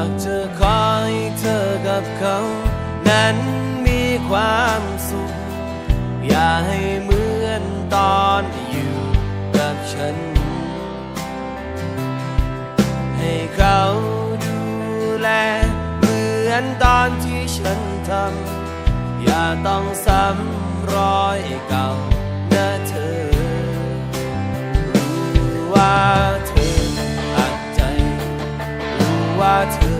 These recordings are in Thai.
ากจะขอให้เธอกับเขา นั้นมีความสุข อย่าให้เหมือนตอนอยู่กับฉัน ให้เขาดูแล เหมือนตอนที่ฉันทำ อย่าต้องซ้ำรอยเก่านะเธอรู้ว่า รู้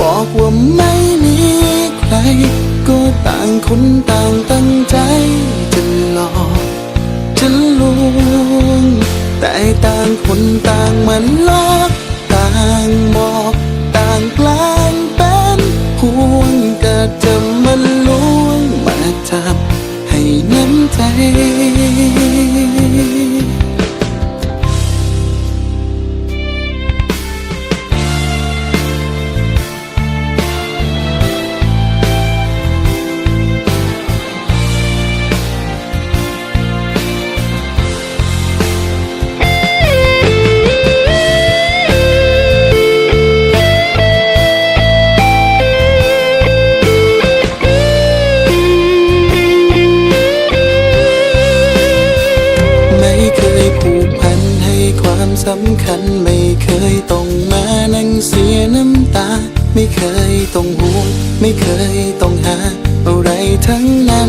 บอกว่าไม่มีใคร ก็ต่างคนต่างตั้งใจจะหลอกจะลวง แต่ต่างคนต่างมันลอกต่างบอกต่างแกล้งเป็นห่วงก็จะมันลวงมาจับให้น้ำใจ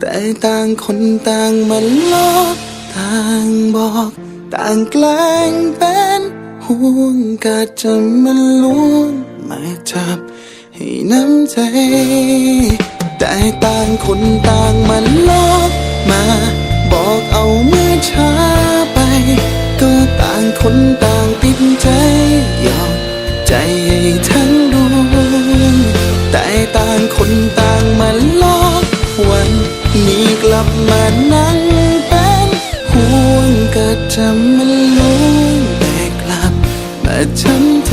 แต่ต่างคนต่างมันลอกต่างบอก ต่างแกล้งเป็นห่วงก็จะมันลวงมาจับให้น้ำใจ แต่ต่างคนต่างมันลอกมา บอกเอาเมื่อช้าไป ก็ต่างคนต่างติดใจยอมใจให้ทั้งดวงแต่ต่างคนต่างมาลอกวัน นี้กลับมานั่งเป็นห่วงก็จะมันลวงแต่กลับมาช้ำใจ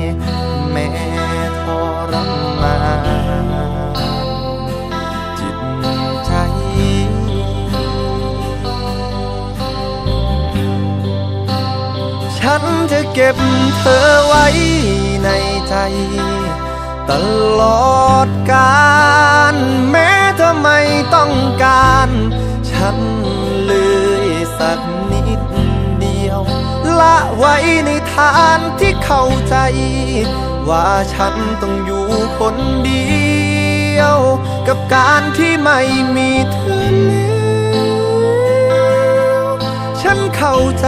เก็บเธอไว้ในใจ ตลอดกาลแม้เธอไม่ต้องการ ฉันเลยสักนิดเดียว ละไว้ในฐานที่เข้าใจ ว่าฉันต้องอยู่คนเดียว กับการที่ไม่มีเธอแล้วฉันเข้าใจ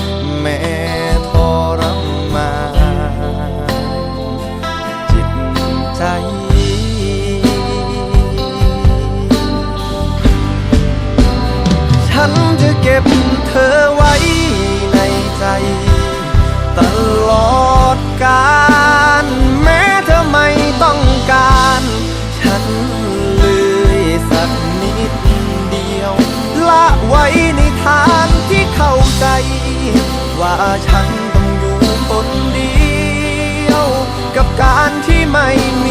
ใจ ว่าฉันต้องอยู่คนเดียว กับการที่ไม่มี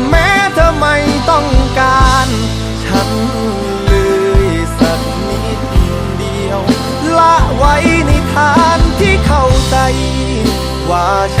ว่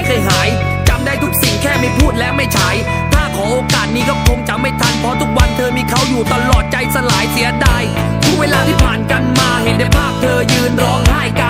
ไม่เคยหายจำได้ทุกสิ่งแค่ไม่พูดและไม่ฉาย ถ้าขอโอกาสนี้ก็คงจะไม่ทันเพราะทุกวันเธอมีเขาอยู่ตลอดใจสลายเสียดายทุกเวลาที่ผ่านกันมาเห็นได้ภาพเธอยืนร้องไห้กัน